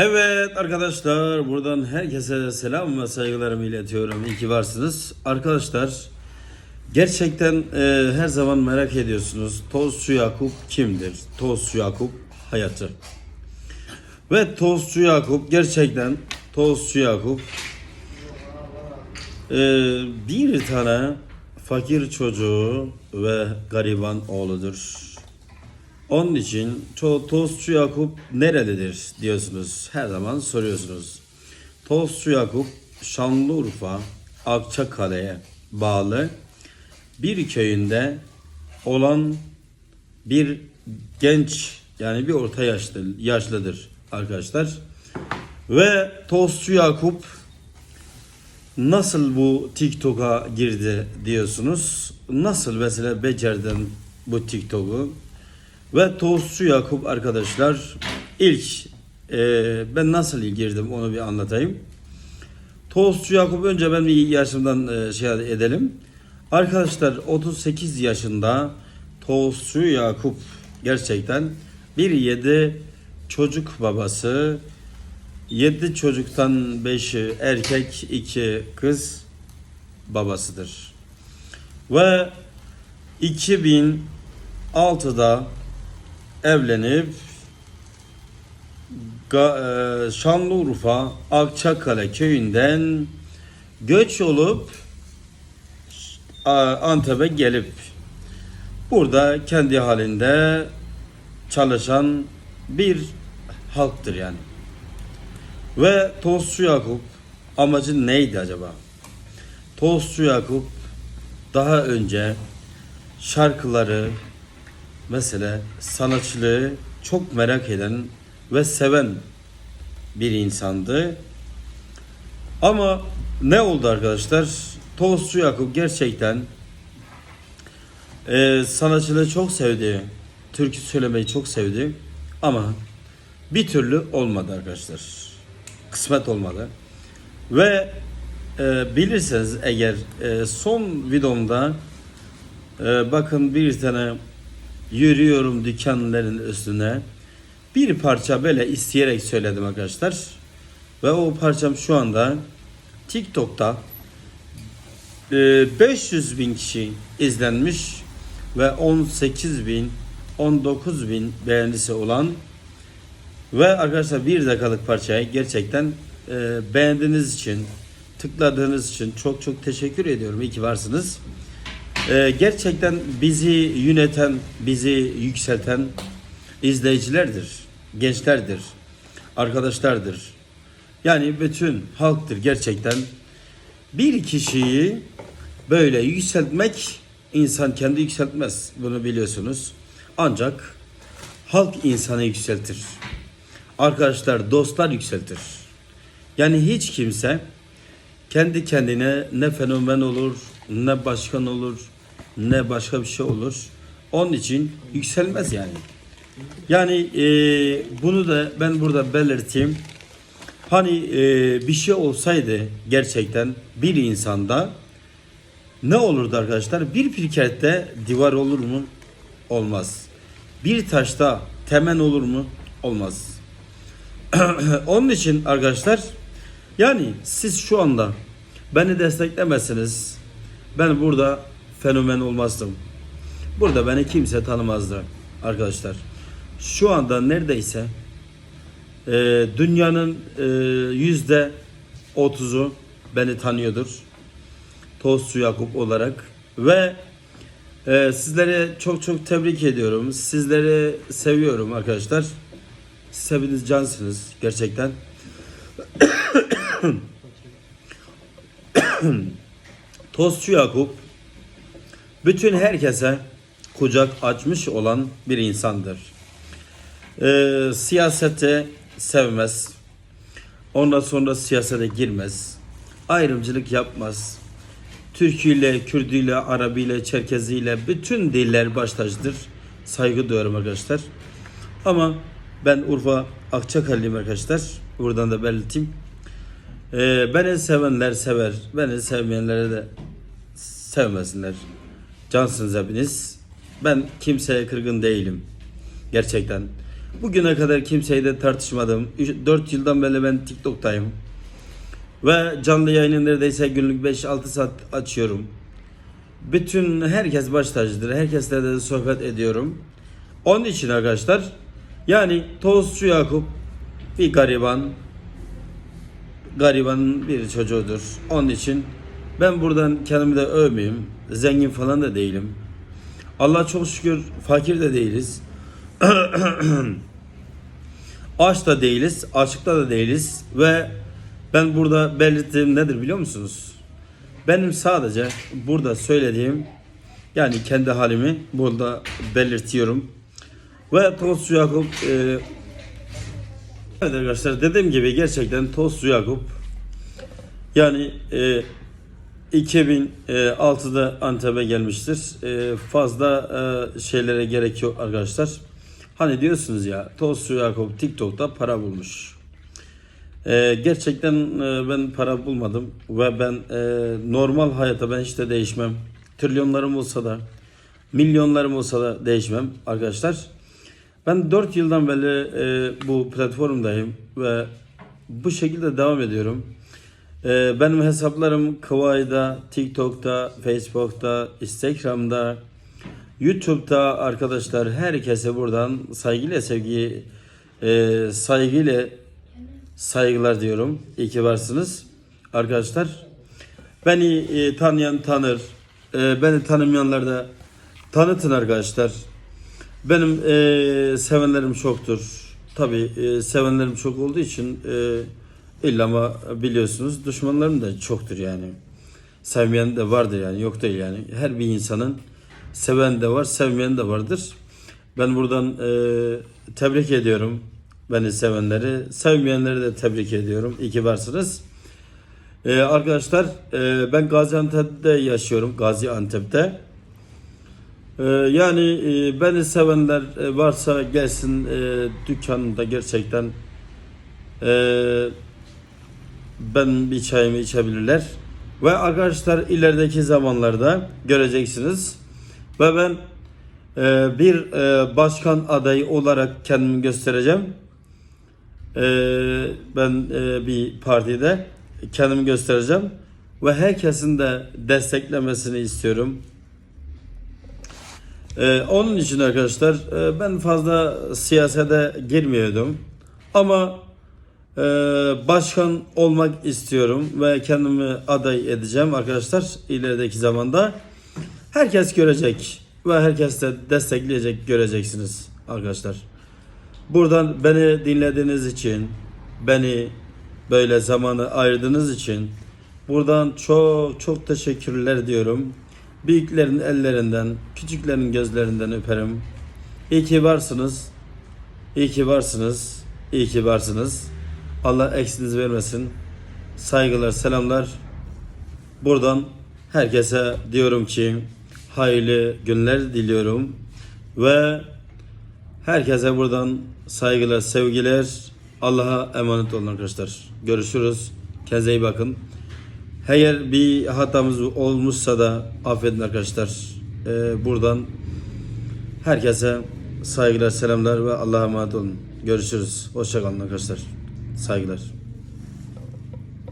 Evet arkadaşlar buradan herkese selam ve saygılarımı iletiyorum. İyi ki varsınız. Arkadaşlar gerçekten e, her zaman merak ediyorsunuz. Tozcu Yakup kimdir? Tozcu Yakup hayatı. Ve Tozcu Yakup gerçekten Tozcu Yakup e, bir tane fakir çocuğu ve gariban oğludur. Onun için to Tostçu Yakup nerelidir diyorsunuz. Her zaman soruyorsunuz. Tostçu Yakup Şanlıurfa Akçakale'ye bağlı bir köyünde olan bir genç yani bir orta yaşlı yaşlıdır arkadaşlar. Ve Tostçu Yakup nasıl bu TikTok'a girdi diyorsunuz. Nasıl mesela becerdin bu TikTok'u? Ve Tostçu Yakup arkadaşlar ilk e, ben nasıl girdim onu bir anlatayım. Tostçu Yakup önce ben bir yaşımdan e, şey edelim. Arkadaşlar 38 yaşında Tostçu Yakup gerçekten bir yedi çocuk babası. Yedi çocuktan 5'i erkek, 2 kız babasıdır. Ve 2006'da evlenip e, Şanlıurfa Akçakale köyünden göç olup Antep'e gelip burada kendi halinde çalışan bir halktır yani. Ve Tostçu Yakup amacı neydi acaba? Tostçu Yakup daha önce şarkıları, mesela sanatçılığı çok merak eden ve seven bir insandı. Ama ne oldu arkadaşlar? Tostçu Yakup gerçekten e, sanatçılığı çok sevdi. Türkü söylemeyi çok sevdi. Ama bir türlü olmadı arkadaşlar. Kısmet olmadı. Ve e, bilirseniz eğer e, son videomda e, bakın bir tane yürüyorum dükkanların üstüne bir parça böyle isteyerek söyledim arkadaşlar. Ve o parçam şu anda TikTok'ta e, 500 bin kişi izlenmiş ve 18 bin 19 bin beğenisi olan ve arkadaşlar bir dakikalık parçayı gerçekten e, beğendiğiniz için tıkladığınız için çok çok teşekkür ediyorum. İyi ki varsınız. Ee, gerçekten bizi yöneten, bizi yükselten izleyicilerdir, gençlerdir, arkadaşlardır. Yani bütün halktır gerçekten. Bir kişiyi böyle yükseltmek insan kendi yükseltmez. Bunu biliyorsunuz. Ancak halk insanı yükseltir. Arkadaşlar, dostlar yükseltir. Yani hiç kimse kendi kendine ne fenomen olur, ne başkan olur, ne başka bir şey olur. Onun için yükselmez yani. Yani e, bunu da ben burada belirteyim. Hani e, bir şey olsaydı gerçekten bir insanda ne olurdu arkadaşlar? Bir pirkette divar olur mu? Olmaz. Bir taşta temen olur mu? Olmaz. Onun için arkadaşlar yani siz şu anda beni desteklemezsiniz. Ben burada fenomen olmazdım. Burada beni kimse tanımazdı arkadaşlar. Şu anda neredeyse e, dünyanın e, yüzde otuzu beni tanıyordur. Tostçu Yakup olarak ve e, sizlere çok çok tebrik ediyorum. Sizleri seviyorum arkadaşlar. Siz hepiniz cansınız gerçekten. Tostçu Yakup bütün herkese kucak açmış olan bir insandır. Ee, siyasete sevmez. Ondan sonra siyasete girmez. Ayrımcılık yapmaz. Türküyle, Kürdüyle, Arabiyle, Çerkeziyle bütün diller baş tacıdır. Saygı duyuyorum arkadaşlar. Ama ben Urfa Akçakale'liyim arkadaşlar. Buradan da belirteyim. Ee, beni sevenler sever. Beni sevmeyenlere de sevmesinler. Cansınız hepiniz. Ben kimseye kırgın değilim. Gerçekten. Bugüne kadar kimseyle tartışmadım. 4 yıldan beri ben TikTok'tayım. Ve canlı yayını neredeyse günlük 5-6 saat açıyorum. Bütün herkes baş tacıdır. Herkesle de sohbet ediyorum. Onun için arkadaşlar yani Tostçu Yakup bir gariban garibanın bir çocuğudur. Onun için ben buradan kendimi de övmeyeyim. Zengin falan da değilim. Allah çok şükür fakir de değiliz. Aç da değiliz, açıkta da değiliz ve ben burada belirttiğim nedir biliyor musunuz? Benim sadece burada söylediğim yani kendi halimi burada belirtiyorum. Ve Tostçu Yakup e, evet arkadaşlar dediğim gibi gerçekten Tostçu Yakup yani e, 2006'da Antep'e gelmiştir. E, fazla e, şeylere gerek yok arkadaşlar. Hani diyorsunuz ya Tostçu Yakup TikTok'ta para bulmuş. E, gerçekten ben para bulmadım ve ben normal hayata ben hiç de değişmem. Trilyonlarım olsa da milyonlarım olsa da değişmem arkadaşlar. Ben 4 yıldan beri bu platformdayım ve bu şekilde devam ediyorum. E, benim hesaplarım Kıvay'da, TikTok'ta, Facebook'ta, Instagram'da, YouTube'da arkadaşlar herkese buradan saygıyla sevgi e, saygıyla saygılar diyorum. İyi ki varsınız arkadaşlar. Beni e, tanıyan tanır. E, beni tanımayanlar da tanıtın arkadaşlar. Benim e, sevenlerim çoktur. Tabi e, sevenlerim çok olduğu için e, illa ama biliyorsunuz düşmanlarım da çoktur yani. Sevmeyen de vardır yani yok değil yani. Her bir insanın seven de var sevmeyen de vardır. Ben buradan e, tebrik ediyorum beni sevenleri. Sevmeyenleri de tebrik ediyorum. İyi ki varsınız. E, arkadaşlar e, ben Gaziantep'te yaşıyorum. Gaziantep'te. Ee, yani e, beni sevenler e, varsa gelsin e, gerçekten e, ben bir çayımı içebilirler. Ve arkadaşlar ilerideki zamanlarda göreceksiniz. Ve ben e, bir e, başkan adayı olarak kendimi göstereceğim. E, ben e, bir partide kendimi göstereceğim. Ve herkesin de desteklemesini istiyorum. Ee, onun için arkadaşlar e, ben fazla siyasete girmiyordum. Ama e, başkan olmak istiyorum ve kendimi aday edeceğim arkadaşlar ilerideki zamanda. Herkes görecek ve herkes de destekleyecek göreceksiniz arkadaşlar. Buradan beni dinlediğiniz için, beni böyle zamanı ayırdığınız için buradan çok çok teşekkürler diyorum. Büyüklerin ellerinden, küçüklerin gözlerinden öperim. İyi ki varsınız. İyi ki varsınız. İyi ki varsınız. Allah eksiniz vermesin. Saygılar, selamlar. Buradan herkese diyorum ki hayırlı günler diliyorum. Ve herkese buradan saygılar, sevgiler. Allah'a emanet olun arkadaşlar. Görüşürüz. Kendinize iyi bakın. Eğer bir hatamız olmuşsa da affedin arkadaşlar. Ee, buradan herkese saygılar, selamlar ve Allah'a emanet olun. Görüşürüz. Hoşçakalın arkadaşlar. Saygılar.